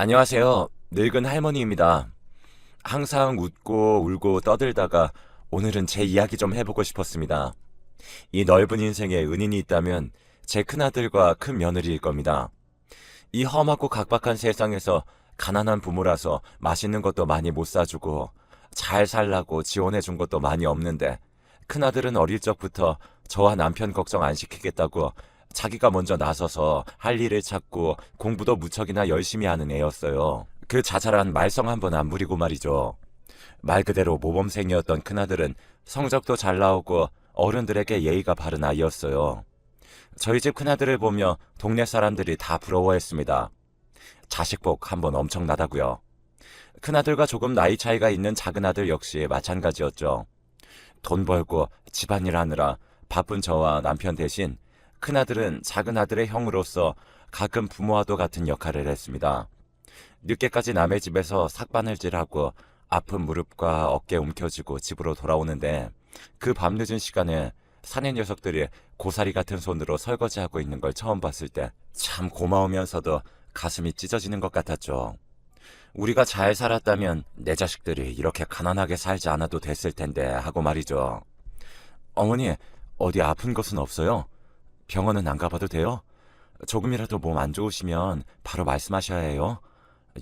안녕하세요. 늙은 할머니입니다. 항상 웃고 울고 떠들다가 오늘은 제 이야기 좀 해보고 싶었습니다. 이 넓은 인생에 은인이 있다면 제 큰아들과 큰 며느리일 겁니다. 이 험하고 각박한 세상에서 가난한 부모라서 맛있는 것도 많이 못 사주고 잘 살라고 지원해 준 것도 많이 없는데 큰아들은 어릴 적부터 저와 남편 걱정 안 시키겠다고 자기가 먼저 나서서 할 일을 찾고 공부도 무척이나 열심히 하는 애였어요. 그 자잘한 말썽 한 번 안 부리고 말이죠. 말 그대로 모범생이었던 큰아들은 성적도 잘 나오고 어른들에게 예의가 바른 아이였어요. 저희 집 큰아들을 보며 동네 사람들이 다 부러워했습니다. 자식복 한 번 엄청나다고요. 큰아들과 조금 나이 차이가 있는 작은아들 역시 마찬가지였죠. 돈 벌고 집안일 하느라 바쁜 저와 남편 대신 큰아들은 작은아들의 형으로서 가끔 부모와도 같은 역할을 했습니다. 늦게까지 남의 집에서 삭바늘질하고 아픈 무릎과 어깨 움켜쥐고 집으로 돌아오는데 그 밤늦은 시간에 사내 녀석들이 고사리 같은 손으로 설거지하고 있는 걸 처음 봤을 때 참 고마우면서도 가슴이 찢어지는 것 같았죠. 우리가 잘 살았다면 내 자식들이 이렇게 가난하게 살지 않아도 됐을 텐데 하고 말이죠. 어머니, 어디 아픈 것은 없어요? 병원은 안 가봐도 돼요? 조금이라도 몸 안 좋으시면 바로 말씀하셔야 해요.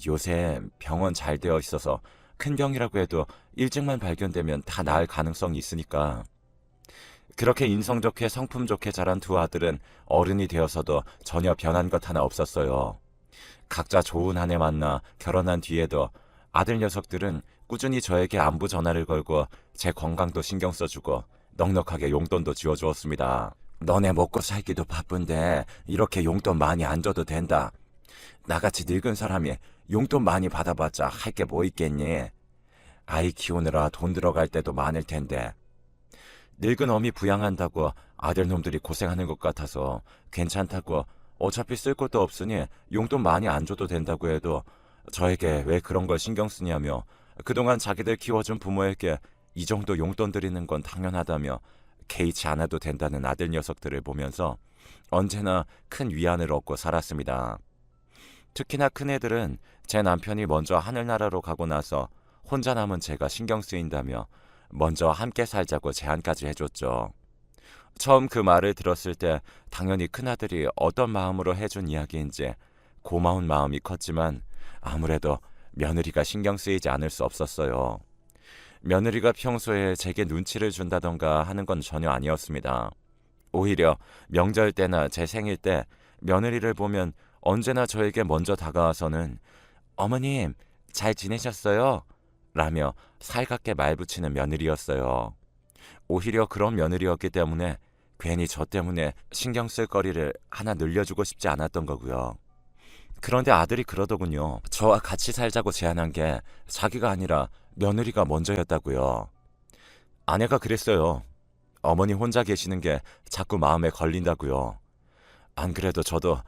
요새 병원 잘 되어 있어서 큰 병이라고 해도 일찍만 발견되면 다 나을 가능성이 있으니까. 그렇게 인성 좋게 성품 좋게 자란 두 아들은 어른이 되어서도 전혀 변한 것 하나 없었어요. 각자 좋은 한 해 만나 결혼한 뒤에도 아들 녀석들은 꾸준히 저에게 안부 전화를 걸고 제 건강도 신경 써주고 넉넉하게 용돈도 지어주었습니다. 너네 먹고 살기도 바쁜데 이렇게 용돈 많이 안 줘도 된다. 나같이 늙은 사람이 용돈 많이 받아봤자 할 게 뭐 있겠니? 아이 키우느라 돈 들어갈 때도 많을 텐데. 늙은 어미 부양한다고 아들놈들이 고생하는 것 같아서 괜찮다고 어차피 쓸 것도 없으니 용돈 많이 안 줘도 된다고 해도 저에게 왜 그런 걸 신경 쓰냐며 그동안 자기들 키워준 부모에게 이 정도 용돈 드리는 건 당연하다며 개의치 않아도 된다는 아들 녀석들을 보면서 언제나 큰 위안을 얻고 살았습니다. 특히나 큰애들은 제 남편이 먼저 하늘나라로 가고 나서 혼자 남은 제가 신경 쓰인다며 먼저 함께 살자고 제안까지 해줬죠. 처음 그 말을 들었을 때 당연히 큰아들이 어떤 마음으로 해준 이야기인지 고마운 마음이 컸지만 아무래도 며느리가 신경 쓰이지 않을 수 없었어요. 며느리가 평소에 제게 눈치를 준다던가 하는 건 전혀 아니었습니다. 오히려 명절 때나 제 생일 때 며느리를 보면 언제나 저에게 먼저 다가와서는 어머님 잘 지내셨어요? 라며 살갑게 말 붙이는 며느리였어요. 오히려 그런 며느리였기 때문에 괜히 저 때문에 신경 쓸 거리를 하나 늘려주고 싶지 않았던 거고요. 그런데 아들이 그러더군요. 저와 같이 살자고 제안한 게 자기가 아니라 며느리가 먼저였다고요. 아내가 그랬어요. 어머니 혼자 계시는 게 자꾸 마음에 걸린다고요. 안 그래도 저도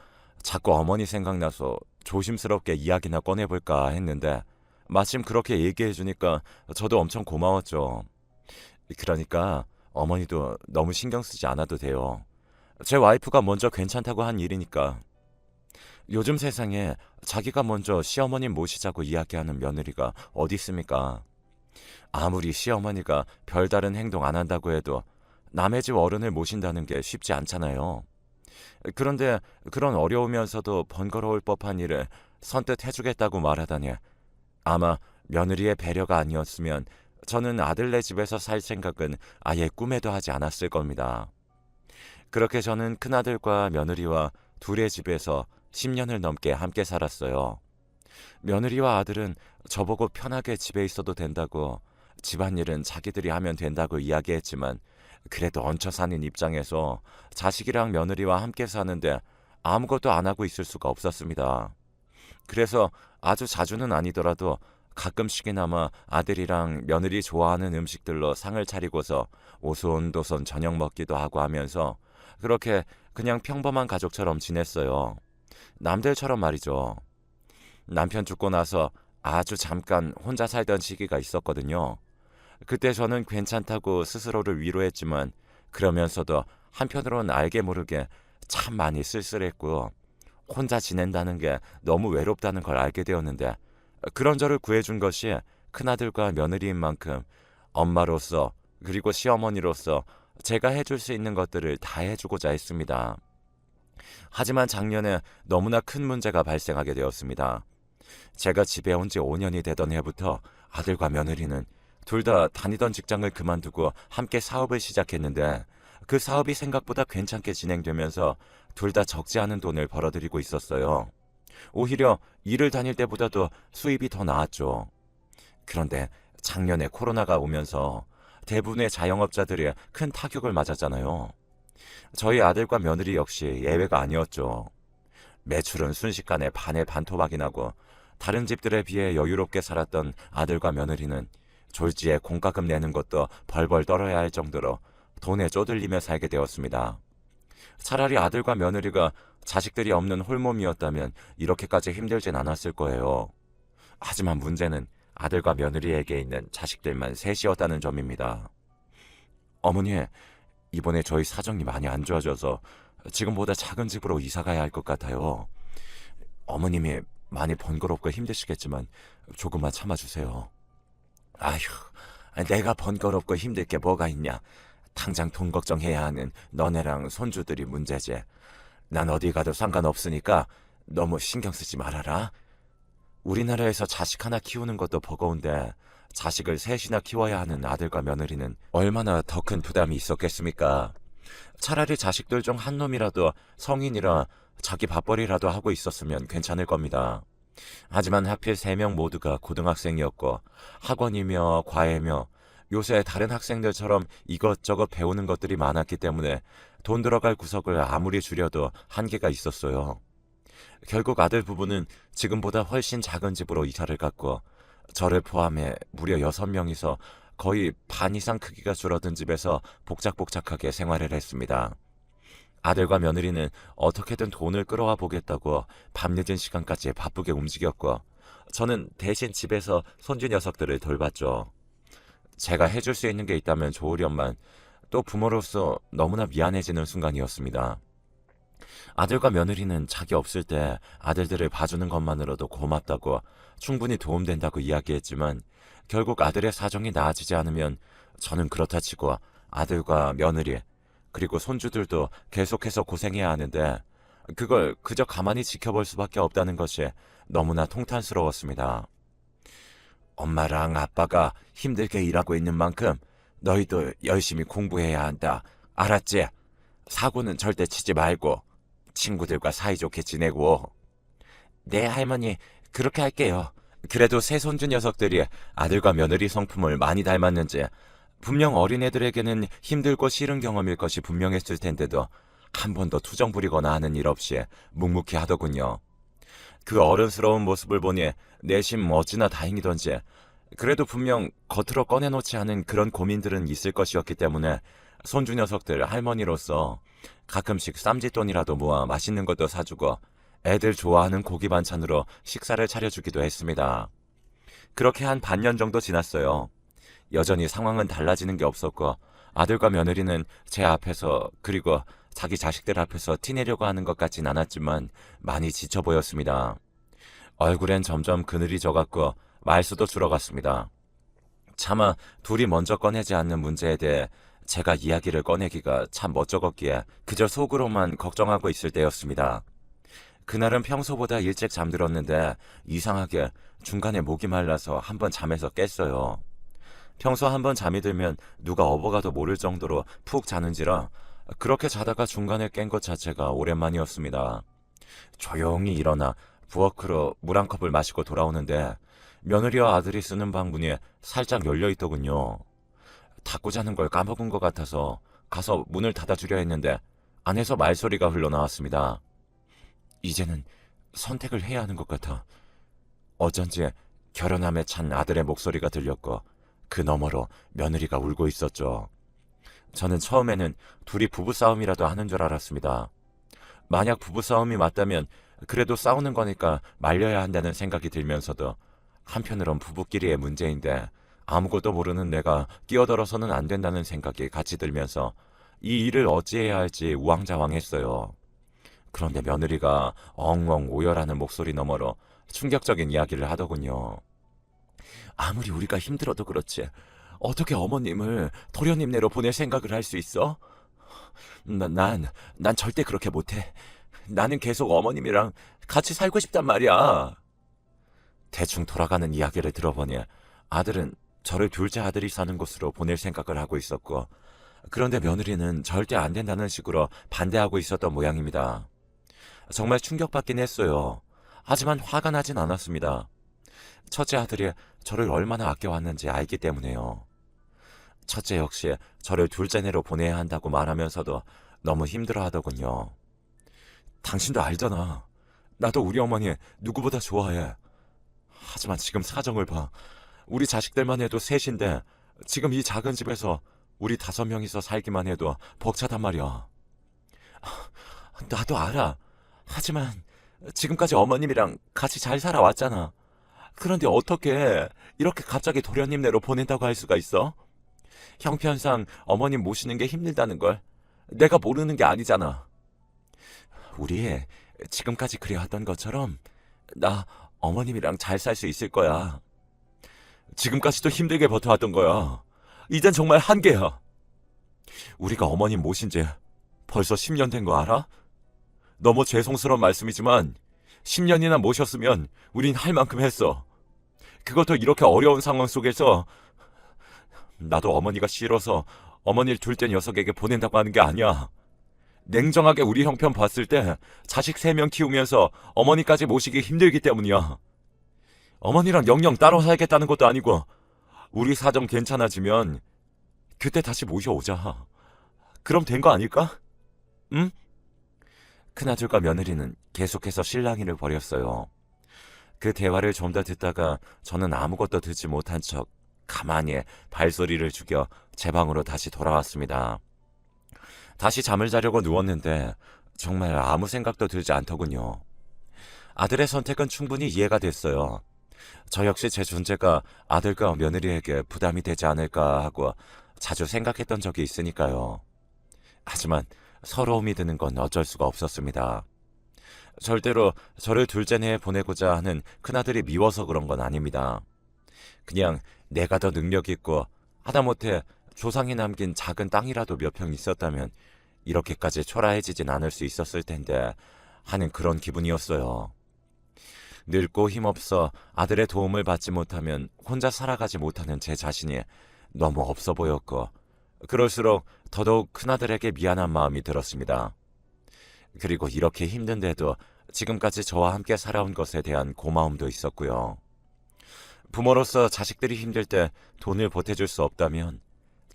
자꾸 어머니 생각나서 조심스럽게 이야기나 꺼내볼까 했는데 마침 그렇게 얘기해 주니까 저도 엄청 고마웠죠. 그러니까 어머니도 너무 신경 쓰지 않아도 돼요. 제 와이프가 먼저 괜찮다고 한 일이니까. 요즘 세상에 자기가 먼저 시어머님 모시자고 이야기하는 며느리가 어디 있습니까? 아무리 시어머니가 별다른 행동 안 한다고 해도 남의 집 어른을 모신다는 게 쉽지 않잖아요. 그런데 그런 어려우면서도 번거로울 법한 일을 선뜻 해주겠다고 말하다니 아마 며느리의 배려가 아니었으면 저는 아들네 집에서 살 생각은 아예 꿈에도 하지 않았을 겁니다. 그렇게 저는 큰아들과 며느리와 둘의 집에서 10년을 넘게 함께 살았어요. 며느리와 아들은 저보고 편하게 집에 있어도 된다고 집안일은 자기들이 하면 된다고 이야기했지만 그래도 얹혀 사는 입장에서 자식이랑 며느리와 함께 사는데 아무것도 안 하고 있을 수가 없었습니다. 그래서 아주 자주는 아니더라도 가끔씩이나마 아들이랑 며느리 좋아하는 음식들로 상을 차리고서 오손도손 저녁 먹기도 하고 하면서 그렇게 그냥 평범한 가족처럼 지냈어요. 남들처럼 말이죠. 남편 죽고 나서 아주 잠깐 혼자 살던 시기가 있었거든요. 그때 저는 괜찮다고 스스로를 위로했지만 그러면서도 한편으로는 알게 모르게 참 많이 쓸쓸했고 혼자 지낸다는 게 너무 외롭다는 걸 알게 되었는데 그런 저를 구해준 것이 큰아들과 며느리인 만큼 엄마로서 그리고 시어머니로서 제가 해줄 수 있는 것들을 다 해주고자 했습니다. 하지만 작년에 너무나 큰 문제가 발생하게 되었습니다. 제가 집에 온 지 5년이 되던 해부터 아들과 며느리는 둘 다 다니던 직장을 그만두고 함께 사업을 시작했는데 그 사업이 생각보다 괜찮게 진행되면서 둘 다 적지 않은 돈을 벌어들이고 있었어요. 오히려 일을 다닐 때보다도 수입이 더 나았죠. 그런데 작년에 코로나가 오면서 대부분의 자영업자들이 큰 타격을 맞았잖아요. 저희 아들과 며느리 역시 예외가 아니었죠. 매출은 순식간에 반에 반토막이 나고 다른 집들에 비해 여유롭게 살았던 아들과 며느리는 졸지에 공과금 내는 것도 벌벌 떨어야 할 정도로 돈에 쪼들리며 살게 되었습니다. 차라리 아들과 며느리가 자식들이 없는 홀몸이었다면 이렇게까지 힘들진 않았을 거예요. 하지만 문제는 아들과 며느리에게 있는 자식들만 셋이었다는 점입니다. 어머니, 이번에 저희 사정이 많이 안 좋아져서 지금보다 작은 집으로 이사 가야 할 것 같아요. 어머님이 많이 번거롭고 힘드시겠지만 조금만 참아주세요. 아휴, 내가 번거롭고 힘들 게 뭐가 있냐. 당장 돈 걱정해야 하는 너네랑 손주들이 문제지. 난 어디 가도 상관없으니까 너무 신경 쓰지 말아라. 우리나라에서 자식 하나 키우는 것도 버거운데 자식을 셋이나 키워야 하는 아들과 며느리는 얼마나 더 큰 부담이 있었겠습니까? 차라리 자식들 중 한 놈이라도 성인이라 자기 밥벌이라도 하고 있었으면 괜찮을 겁니다. 하지만 하필 세 명 모두가 고등학생이었고 학원이며 과외며 요새 다른 학생들처럼 이것저것 배우는 것들이 많았기 때문에 돈 들어갈 구석을 아무리 줄여도 한계가 있었어요. 결국 아들 부부는 지금보다 훨씬 작은 집으로 이사를 갔고 저를 포함해 무려 여섯 명이서 거의 반 이상 크기가 줄어든 집에서 복작복작하게 생활을 했습니다. 아들과 며느리는 어떻게든 돈을 끌어와 보겠다고 밤늦은 시간까지 바쁘게 움직였고 저는 대신 집에서 손주 녀석들을 돌봤죠. 제가 해줄 수 있는 게 있다면 좋으련만 또 부모로서 너무나 미안해지는 순간이었습니다. 아들과 며느리는 자기 없을 때 아들들을 봐주는 것만으로도 고맙다고 충분히 도움된다고 이야기했지만 결국 아들의 사정이 나아지지 않으면 저는 그렇다 치고 아들과 며느리 그리고 손주들도 계속해서 고생해야 하는데 그걸 그저 가만히 지켜볼 수밖에 없다는 것이 너무나 통탄스러웠습니다. 엄마랑 아빠가 힘들게 일하고 있는 만큼 너희도 열심히 공부해야 한다. 알았지? 사고는 절대 치지 말고 친구들과 사이좋게 지내고. 네, 할머니. 그렇게 할게요. 그래도 새 손주 녀석들이 아들과 며느리 성품을 많이 닮았는지 분명 어린애들에게는 힘들고 싫은 경험일 것이 분명했을 텐데도 한 번도 투정 부리거나 하는 일 없이 묵묵히 하더군요. 그 어른스러운 모습을 보니 내심 어찌나 다행이던지 그래도 분명 겉으로 꺼내놓지 않은 그런 고민들은 있을 것이었기 때문에 손주 녀석들 할머니로서 가끔씩 쌈짓돈이라도 모아 맛있는 것도 사주고 애들 좋아하는 고기 반찬으로 식사를 차려주기도 했습니다. 그렇게 한 반년 정도 지났어요. 여전히 상황은 달라지는 게 없었고 아들과 며느리는 제 앞에서 그리고 자기 자식들 앞에서 티내려고 하는 것 같진 않았지만 많이 지쳐 보였습니다. 얼굴엔 점점 그늘이 져갔고 말수도 줄어갔습니다. 차마 둘이 먼저 꺼내지 않는 문제에 대해 제가 이야기를 꺼내기가 참 멋쩍었기에 그저 속으로만 걱정하고 있을 때였습니다. 그날은 평소보다 일찍 잠들었는데 이상하게 중간에 목이 말라서 한번 잠에서 깼어요. 평소 한번 잠이 들면 누가 업어가도 모를 정도로 푹 자는지라 그렇게 자다가 중간에 깬 것 자체가 오랜만이었습니다. 조용히 일어나 부엌으로 물 한 컵을 마시고 돌아오는데 며느리와 아들이 쓰는 방 문이 살짝 열려 있더군요. 닫고 자는 걸 까먹은 것 같아서 가서 문을 닫아주려 했는데 안에서 말소리가 흘러나왔습니다. 이제는 선택을 해야 하는 것 같아. 어쩐지 결연함에 찬 아들의 목소리가 들렸고 그 너머로 며느리가 울고 있었죠. 저는 처음에는 둘이 부부싸움이라도 하는 줄 알았습니다. 만약 부부싸움이 맞다면 그래도 싸우는 거니까 말려야 한다는 생각이 들면서도 한편으론 부부끼리의 문제인데 아무것도 모르는 내가 끼어들어서는 안 된다는 생각이 같이 들면서 이 일을 어찌해야 할지 우왕좌왕했어요. 그런데 며느리가 엉엉 오열하는 목소리 너머로 충격적인 이야기를 하더군요. 아무리 우리가 힘들어도 그렇지. 어떻게 어머님을 도련님네로 보낼 생각을 할 수 있어? 난, 난, 난 절대 그렇게 못해. 나는 계속 어머님이랑 같이 살고 싶단 말이야. 대충 돌아가는 이야기를 들어보니 아들은 저를 둘째 아들이 사는 곳으로 보낼 생각을 하고 있었고, 그런데 며느리는 절대 안 된다는 식으로 반대하고 있었던 모양입니다. 정말 충격받긴 했어요. 하지만 화가 나진 않았습니다. 첫째 아들이 저를 얼마나 아껴왔는지 알기 때문에요. 첫째 역시 저를 둘째네로 보내야 한다고 말하면서도 너무 힘들어 하더군요. 당신도 알잖아. 나도 우리 어머니 누구보다 좋아해. 하지만 지금 사정을 봐. 우리 자식들만 해도 셋인데 지금 이 작은 집에서 우리 다섯 명이서 살기만 해도 벅차단 말이야. 나도 알아. 하지만 지금까지 어머님이랑 같이 잘 살아왔잖아. 그런데 어떻게 이렇게 갑자기 도련님네로 보낸다고 할 수가 있어? 형편상 어머님 모시는 게 힘들다는 걸 내가 모르는 게 아니잖아. 우리 지금까지 그래왔던 것처럼 나 어머님이랑 잘 살 수 있을 거야. 지금까지도 힘들게 버텨왔던 거야. 이젠 정말 한계야. 우리가 어머님 모신 지 벌써 10년 된 거 알아? 너무 죄송스러운 말씀이지만 10년이나 모셨으면 우린 할 만큼 했어. 그것도 이렇게 어려운 상황 속에서 나도 어머니가 싫어서 어머니를 둘째 녀석에게 보낸다고 하는 게 아니야. 냉정하게 우리 형편 봤을 때 자식 3명 키우면서 어머니까지 모시기 힘들기 때문이야. 어머니랑 영영 따로 살겠다는 것도 아니고 우리 사정 괜찮아지면 그때 다시 모셔오자. 그럼 된 거 아닐까? 응? 큰아들과 며느리는 계속해서 실랑이를 벌였어요. 그 대화를 좀 더 듣다가 저는 아무것도 듣지 못한 척 가만히 발소리를 죽여 제 방으로 다시 돌아왔습니다. 다시 잠을 자려고 누웠는데 정말 아무 생각도 들지 않더군요. 아들의 선택은 충분히 이해가 됐어요. 저 역시 제 존재가 아들과 며느리에게 부담이 되지 않을까 하고 자주 생각했던 적이 있으니까요. 하지만 서러움이 드는 건 어쩔 수가 없었습니다. 절대로 저를 둘째내에 보내고자 하는 큰아들이 미워서 그런 건 아닙니다. 그냥 내가 더 능력 있고 하다못해 조상이 남긴 작은 땅이라도 몇 평 있었다면 이렇게까지 초라해지진 않을 수 있었을 텐데 하는 그런 기분이었어요. 늙고 힘없어 아들의 도움을 받지 못하면 혼자 살아가지 못하는 제 자신이 너무 없어 보였고 그럴수록 더더욱 큰아들에게 미안한 마음이 들었습니다. 그리고 이렇게 힘든데도 지금까지 저와 함께 살아온 것에 대한 고마움도 있었고요. 부모로서 자식들이 힘들 때 돈을 보태줄 수 없다면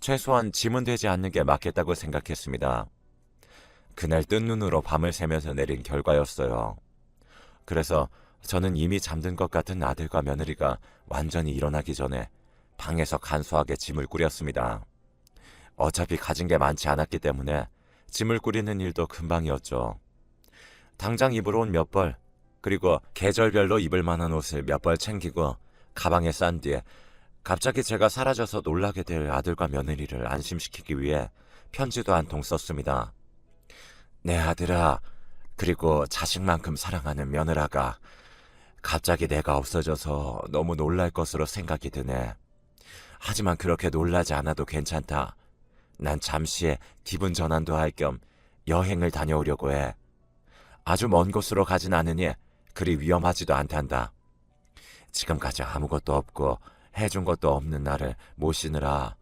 최소한 짐은 되지 않는 게 맞겠다고 생각했습니다. 그날 뜬 눈으로 밤을 새면서 내린 결과였어요. 그래서 저는 이미 잠든 것 같은 아들과 며느리가 완전히 일어나기 전에 방에서 간소하게 짐을 꾸렸습니다. 어차피 가진 게 많지 않았기 때문에 짐을 꾸리는 일도 금방이었죠. 당장 입으러 온 몇 벌, 그리고 계절별로 입을 만한 옷을 몇 벌 챙기고 가방에 싼 뒤에 갑자기 제가 사라져서 놀라게 될 아들과 며느리를 안심시키기 위해 편지도 한 통 썼습니다. 내 아들아, 그리고 자식만큼 사랑하는 며느라가 갑자기 내가 없어져서 너무 놀랄 것으로 생각이 드네. 하지만 그렇게 놀라지 않아도 괜찮다. 난 잠시 기분 전환도 할 겸 여행을 다녀오려고 해. 아주 먼 곳으로 가진 않으니 그리 위험하지도 않단다. 지금까지 아무것도 없고 해준 것도 없는 나를 모시느라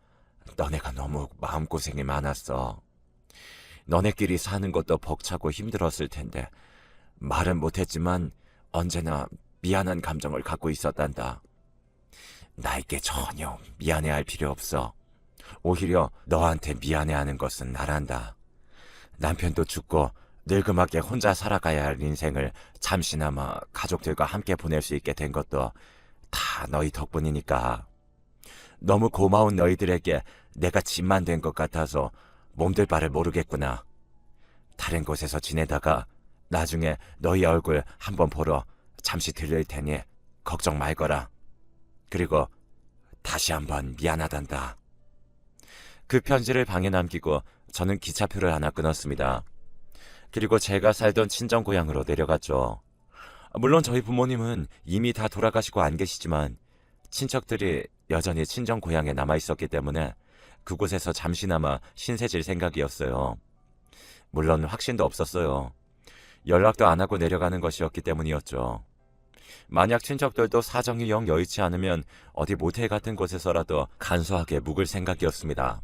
너네가 너무 마음고생이 많았어. 너네끼리 사는 것도 벅차고 힘들었을 텐데 말은 못했지만 언제나 미안한 감정을 갖고 있었단다. 나에게 전혀 미안해할 필요 없어. 오히려 너한테 미안해하는 것은 나란다. 남편도 죽고 늙음하게 혼자 살아가야 할 인생을 잠시나마 가족들과 함께 보낼 수 있게 된 것도 다 너희 덕분이니까. 너무 고마운 너희들에게 내가 짐만 된 것 같아서 몸들 바를 모르겠구나. 다른 곳에서 지내다가 나중에 너희 얼굴 한번 보러 잠시 들릴 테니 걱정 말거라. 그리고 다시 한번 미안하단다. 그 편지를 방에 남기고 저는 기차표를 하나 끊었습니다. 그리고 제가 살던 친정 고향으로 내려갔죠. 물론 저희 부모님은 이미 다 돌아가시고 안 계시지만 친척들이 여전히 친정 고향에 남아 있었기 때문에 그곳에서 잠시나마 신세질 생각이었어요. 물론 확신도 없었어요. 연락도 안 하고 내려가는 것이었기 때문이었죠. 만약 친척들도 사정이 영 여의치 않으면 어디 모텔 같은 곳에서라도 간소하게 묵을 생각이었습니다.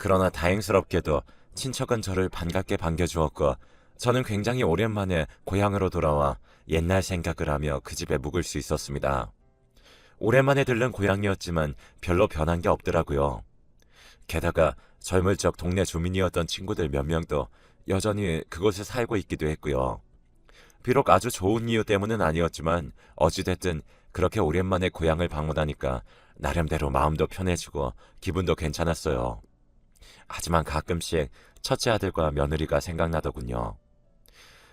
그러나 다행스럽게도 친척은 저를 반갑게 반겨주었고 저는 굉장히 오랜만에 고향으로 돌아와 옛날 생각을 하며 그 집에 묵을 수 있었습니다. 오랜만에 들른 고향이었지만 별로 변한 게 없더라고요. 게다가 젊을 적 동네 주민이었던 친구들 몇 명도 여전히 그곳에 살고 있기도 했고요. 비록 아주 좋은 이유 때문은 아니었지만 어찌됐든 그렇게 오랜만에 고향을 방문하니까 나름대로 마음도 편해지고 기분도 괜찮았어요. 하지만 가끔씩 첫째 아들과 며느리가 생각나더군요.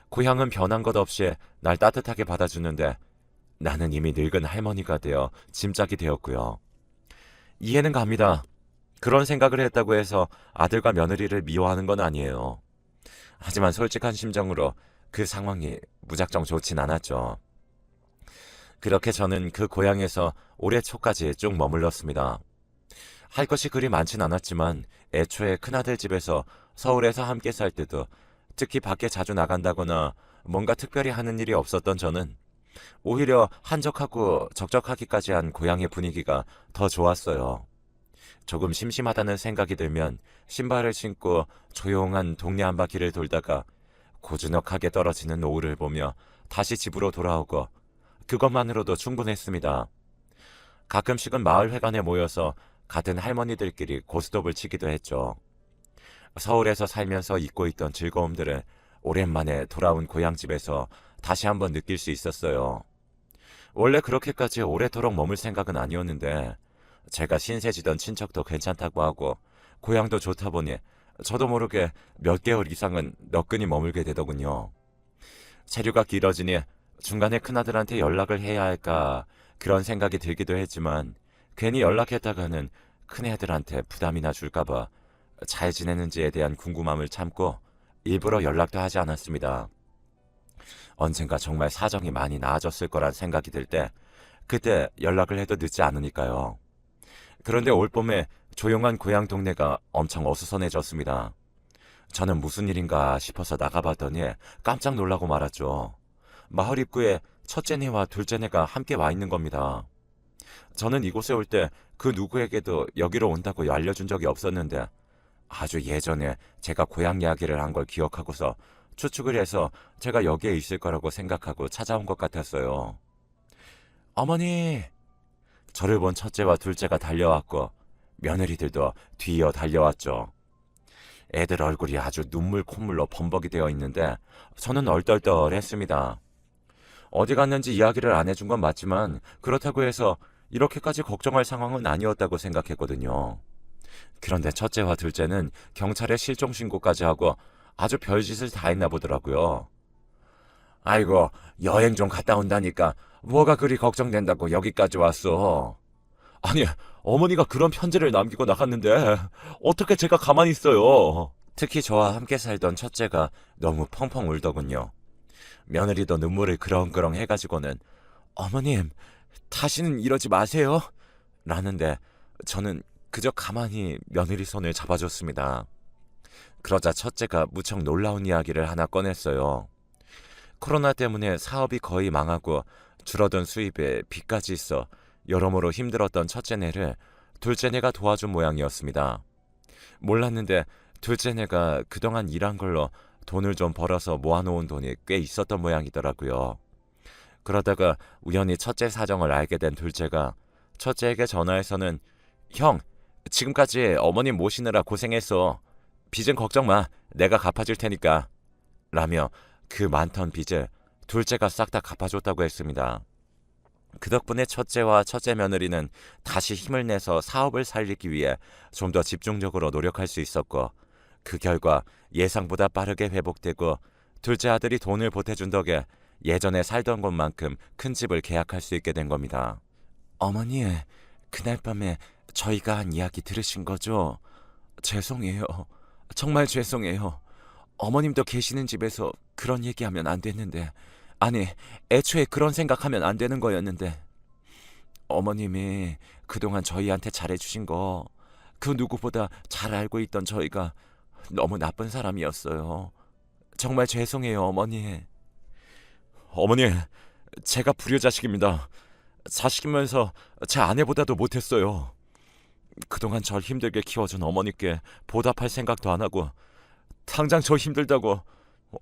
고향은 변한 것 없이 날 따뜻하게 받아주는데 나는 이미 늙은 할머니가 되어 짐짝이 되었고요. 이해는 갑니다. 그런 생각을 했다고 해서 아들과 며느리를 미워하는 건 아니에요. 하지만 솔직한 심정으로 그 상황이 무작정 좋진 않았죠. 그렇게 저는 그 고향에서 올해 초까지 쭉 머물렀습니다. 할 것이 그리 많진 않았지만 애초에 큰아들 집에서 서울에서 함께 살 때도 특히 밖에 자주 나간다거나 뭔가 특별히 하는 일이 없었던 저는 오히려 한적하고 적적하기까지 한 고향의 분위기가 더 좋았어요. 조금 심심하다는 생각이 들면 신발을 신고 조용한 동네 한 바퀴를 돌다가 고즈넉하게 떨어지는 노을을 보며 다시 집으로 돌아오고 그것만으로도 충분했습니다. 가끔씩은 마을 회관에 모여서 같은 할머니들끼리 고스톱을 치기도 했죠. 서울에서 살면서 잊고 있던 즐거움들을 오랜만에 돌아온 고향집에서 다시 한번 느낄 수 있었어요. 원래 그렇게까지 오래도록 머물 생각은 아니었는데 제가 신세지던 친척도 괜찮다고 하고 고향도 좋다 보니 저도 모르게 몇 개월 이상은 너끈히 머물게 되더군요. 체류가 길어지니 중간에 큰아들한테 연락을 해야 할까 그런 생각이 들기도 했지만 괜히 연락했다가는 큰애들한테 부담이나 줄까봐 잘 지내는지에 대한 궁금함을 참고 일부러 연락도 하지 않았습니다. 언젠가 정말 사정이 많이 나아졌을 거란 생각이 들 때 그때 연락을 해도 늦지 않으니까요. 그런데 올 봄에 조용한 고향 동네가 엄청 어수선해졌습니다. 저는 무슨 일인가 싶어서 나가봤더니 깜짝 놀라고 말았죠. 마을 입구에 첫째네와 둘째네가 함께 와 있는 겁니다. 저는 이곳에 올 때 그 누구에게도 여기로 온다고 알려준 적이 없었는데 아주 예전에 제가 고향 이야기를 한 걸 기억하고서 추측을 해서 제가 여기에 있을 거라고 생각하고 찾아온 것 같았어요. 어머니! 저를 본 첫째와 둘째가 달려왔고 며느리들도 뒤이어 달려왔죠. 애들 얼굴이 아주 눈물 콧물로 범벅이 되어 있는데 저는 얼떨떨했습니다. 어디 갔는지 이야기를 안 해준 건 맞지만 그렇다고 해서 이렇게까지 걱정할 상황은 아니었다고 생각했거든요. 그런데 첫째와 둘째는 경찰에 실종 신고까지 하고 아주 별짓을 다 했나 보더라고요. 아이고, 여행 좀 갔다 온다니까 뭐가 그리 걱정된다고 여기까지 왔어. 아니, 어머니가 그런 편지를 남기고 나갔는데 어떻게 제가 가만히 있어요. 특히 저와 함께 살던 첫째가 너무 펑펑 울더군요. 며느리도 눈물을 그렁그렁 해가지고는 어머님, 다시는 이러지 마세요. 라는데 저는 그저 가만히 며느리 손을 잡아줬습니다. 그러자 첫째가 무척 놀라운 이야기를 하나 꺼냈어요. 코로나 때문에 사업이 거의 망하고 줄어든 수입에 빚까지 있어 여러모로 힘들었던 첫째네를 둘째네가 도와준 모양이었습니다. 몰랐는데 둘째네가 그동안 일한 걸로 돈을 좀 벌어서 모아놓은 돈이 꽤 있었던 모양이더라고요. 그러다가 우연히 첫째 사정을 알게 된 둘째가 첫째에게 전화해서는 형, 지금까지 어머님 모시느라 고생했어. 빚은 걱정 마. 내가 갚아줄 테니까. 라며 그 많던 빚을 둘째가 싹 다 갚아줬다고 했습니다. 그 덕분에 첫째와 첫째 며느리는 다시 힘을 내서 사업을 살리기 위해 좀 더 집중적으로 노력할 수 있었고 그 결과 예상보다 빠르게 회복되고 둘째 아들이 돈을 보태준 덕에 예전에 살던 곳만큼 큰 집을 계약할 수 있게 된 겁니다. 어머니, 그날 밤에 저희가 한 이야기 들으신 거죠? 죄송해요. 정말 죄송해요. 어머님도 계시는 집에서 그런 얘기하면 안 됐는데, 아니, 애초에 그런 생각하면 안 되는 거였는데, 어머님이 그동안 저희한테 잘해주신 거, 그 누구보다 잘 알고 있던 저희가 너무 나쁜 사람이었어요. 정말 죄송해요, 어머니. 어머니, 제가 불효자식입니다. 자식이면서 제 아내보다도 못했어요. 그동안 절 힘들게 키워준 어머니께 보답할 생각도 안 하고 당장 저 힘들다고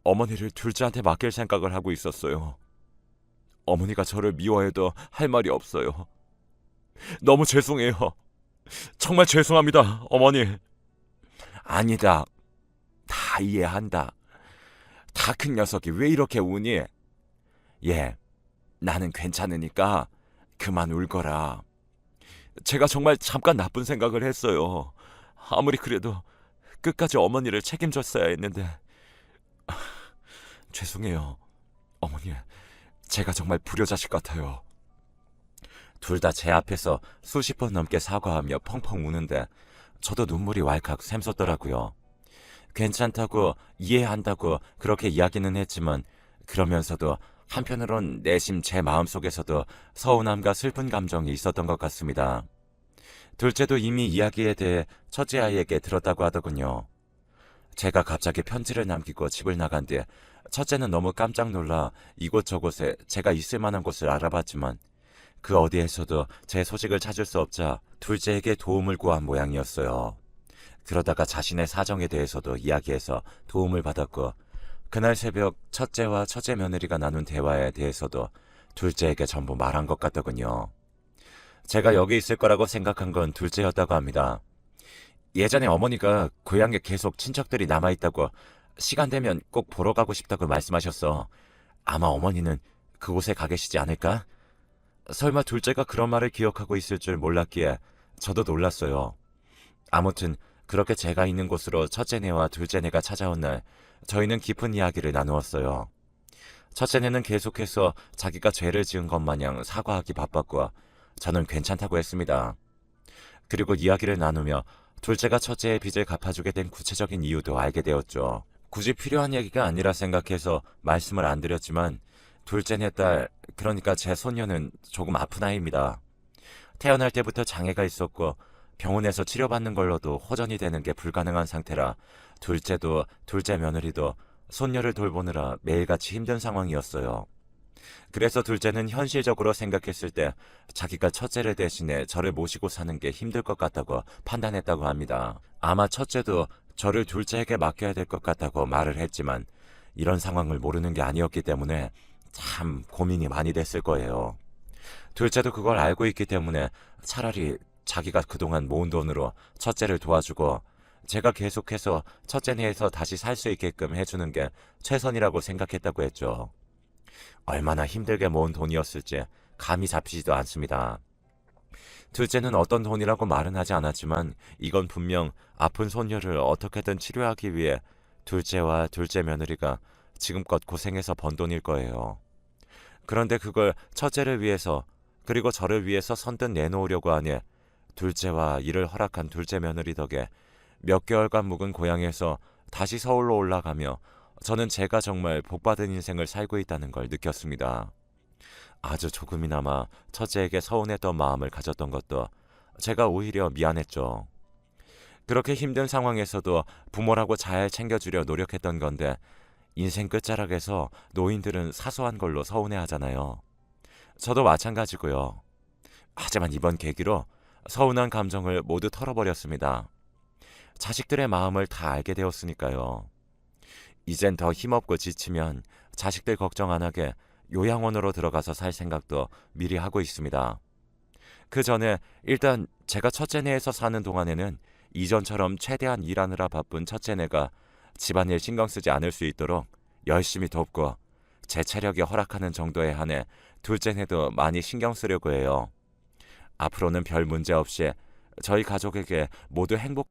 어머니를 둘째한테 맡길 생각을 하고 있었어요. 어머니가 저를 미워해도 할 말이 없어요. 너무 죄송해요. 정말 죄송합니다, 어머니. 아니다. 다 이해한다. 다 큰 녀석이 왜 이렇게 우니? 예, 나는 괜찮으니까 그만 울거라. 제가 정말 잠깐 나쁜 생각을 했어요. 아무리 그래도 끝까지 어머니를 책임졌어야 했는데. 죄송해요. 어머니, 제가 정말 불효자식 같아요. 둘 다 제 앞에서 수십 번 넘게 사과하며 펑펑 우는데 저도 눈물이 왈칵 샘솟더라고요. 괜찮다고 이해한다고 그렇게 이야기는 했지만 그러면서도 한편으론 내심 제 마음속에서도 서운함과 슬픈 감정이 있었던 것 같습니다. 둘째도 이미 이야기에 대해 첫째 아이에게 들었다고 하더군요. 제가 갑자기 편지를 남기고 집을 나간 뒤 첫째는 너무 깜짝 놀라 이곳저곳에 제가 있을 만한 곳을 알아봤지만 그 어디에서도 제 소식을 찾을 수 없자 둘째에게 도움을 구한 모양이었어요. 그러다가 자신의 사정에 대해서도 이야기해서 도움을 받았고 그날 새벽 첫째와 첫째 며느리가 나눈 대화에 대해서도 둘째에게 전부 말한 것 같더군요. 제가 여기 있을 거라고 생각한 건 둘째였다고 합니다. 예전에 어머니가 고향에 계속 친척들이 남아있다고 시간 되면 꼭 보러 가고 싶다고 말씀하셨어. 아마 어머니는 그곳에 가 계시지 않을까? 설마 둘째가 그런 말을 기억하고 있을 줄 몰랐기에 저도 놀랐어요. 아무튼 그렇게 제가 있는 곳으로 첫째네와 둘째네가 찾아온 날 저희는 깊은 이야기를 나누었어요. 첫째네는 계속해서 자기가 죄를 지은 것 마냥 사과하기 바빴고 저는 괜찮다고 했습니다. 그리고 이야기를 나누며 둘째가 첫째의 빚을 갚아주게 된 구체적인 이유도 알게 되었죠. 굳이 필요한 얘기가 아니라 생각해서 말씀을 안 드렸지만 둘째네 딸, 그러니까 제 손녀는 조금 아픈 아이입니다. 태어날 때부터 장애가 있었고 병원에서 치료받는 걸로도 호전이 되는 게 불가능한 상태라 둘째도 둘째 며느리도 손녀를 돌보느라 매일같이 힘든 상황이었어요. 그래서 둘째는 현실적으로 생각했을 때 자기가 첫째를 대신해 저를 모시고 사는 게 힘들 것 같다고 판단했다고 합니다. 아마 첫째도 저를 둘째에게 맡겨야 될 것 같다고 말을 했지만 이런 상황을 모르는 게 아니었기 때문에 참 고민이 많이 됐을 거예요. 둘째도 그걸 알고 있기 때문에 차라리 자기가 그동안 모은 돈으로 첫째를 도와주고 제가 계속해서 첫째네에서 다시 살 수 있게끔 해주는 게 최선이라고 생각했다고 했죠. 얼마나 힘들게 모은 돈이었을지 감이 잡히지도 않습니다. 둘째는 어떤 돈이라고 말은 하지 않았지만 이건 분명 아픈 손녀를 어떻게든 치료하기 위해 둘째와 둘째 며느리가 지금껏 고생해서 번 돈일 거예요. 그런데 그걸 첫째를 위해서 그리고 저를 위해서 선뜻 내놓으려고 하니 둘째와 이를 허락한 둘째 며느리 덕에 몇 개월간 묵은 고향에서 다시 서울로 올라가며 저는 제가 정말 복받은 인생을 살고 있다는 걸 느꼈습니다. 아주 조금이나마 첫째에게 서운했던 마음을 가졌던 것도 제가 오히려 미안했죠. 그렇게 힘든 상황에서도 부모라고 잘 챙겨주려 노력했던 건데 인생 끝자락에서 노인들은 사소한 걸로 서운해 하잖아요. 저도 마찬가지고요. 하지만 이번 계기로 서운한 감정을 모두 털어버렸습니다. 자식들의 마음을 다 알게 되었으니까요. 이젠 더 힘없고 지치면 자식들 걱정 안 하게 요양원으로 들어가서 살 생각도 미리 하고 있습니다. 그 전에 일단 제가 첫째네에서 사는 동안에는 이전처럼 최대한 일하느라 바쁜 첫째네가 집안일 신경 쓰지 않을 수 있도록 열심히 돕고 제 체력이 허락하는 정도에 한해 둘째네도 많이 신경 쓰려고 해요. 앞으로는 별 문제 없이 저희 가족에게 모두 행복